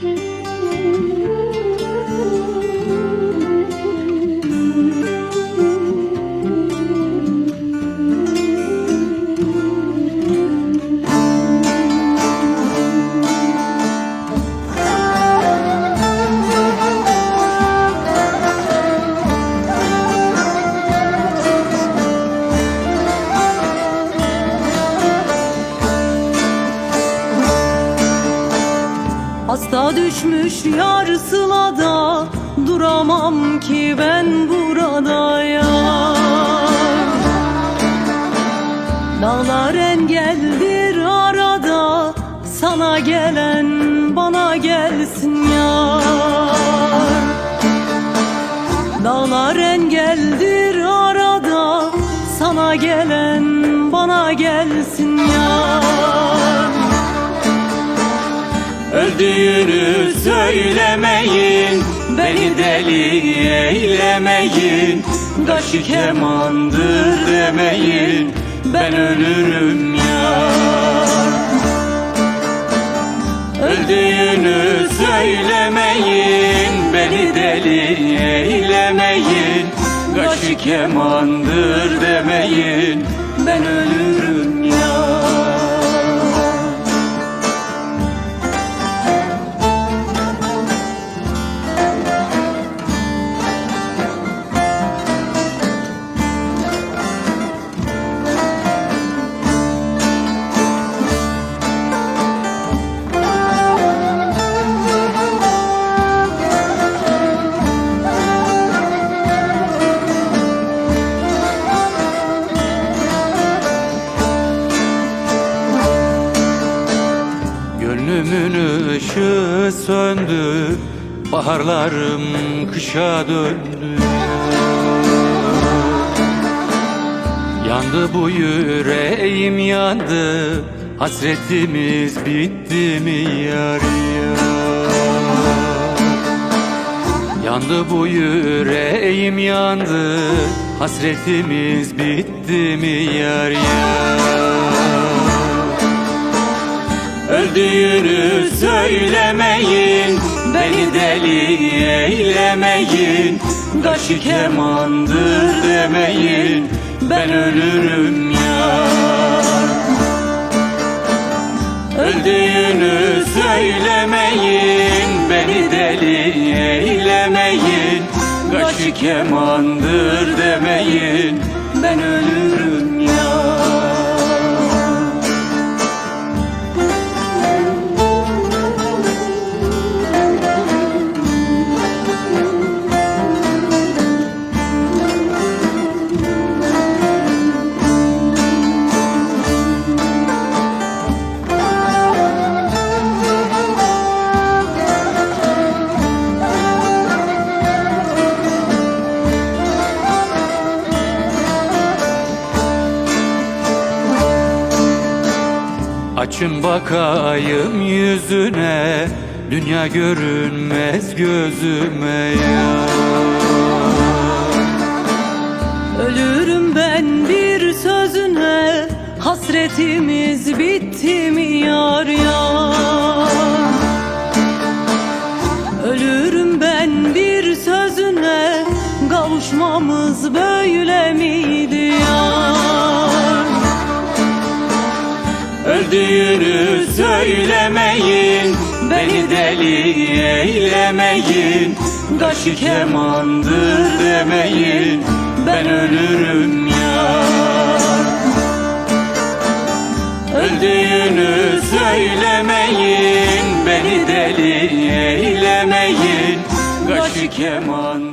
Mm-hmm. Hasta düşmüş yar sılada Duramam ki ben burada ya. Dağlar engeldir arada Sana gelen bana gelsin ya. Dağlar engeldir arada Sana gelen bana gelsin ya Öldüğünü söylemeyin Beni deli eylemeyin Kaşı kemandır demeyin Ben ölürüm ya. Öldüğünü söylemeyin Beni deli eylemeyin Kaşı kemandır demeyin Ben ölürüm ya Gönlümün ışığı söndü Baharlarım kışa döndü. Yandı bu yüreğim yandı Hasretimiz bitti mi yar ya Yandı bu yüreğim yandı Hasretimiz bitti mi yar ya Öldüğünü söylemeyin Beni deli eylemeyin Kaşı kemandır demeyin Ben ölürüm ya Öldüğünü söylemeyin Beni deli eylemeyin Kaşı kemandır demeyin Ben ölürüm Açın bakayım yüzüne Dünya görünmez gözüme ya. Ölürüm ben bir sözüne Hasretimiz bitti mi yar ya? Ölürüm ben bir sözüne Kavuşmamız böyle miydi ya Öldüğünü söylemeyin Beni deli eylemeyin. Kaşı kemandır demeyin Ben ölürüm ya. Öldüğünü söylemeyin Beni deli eylemeyin. Kaşı keman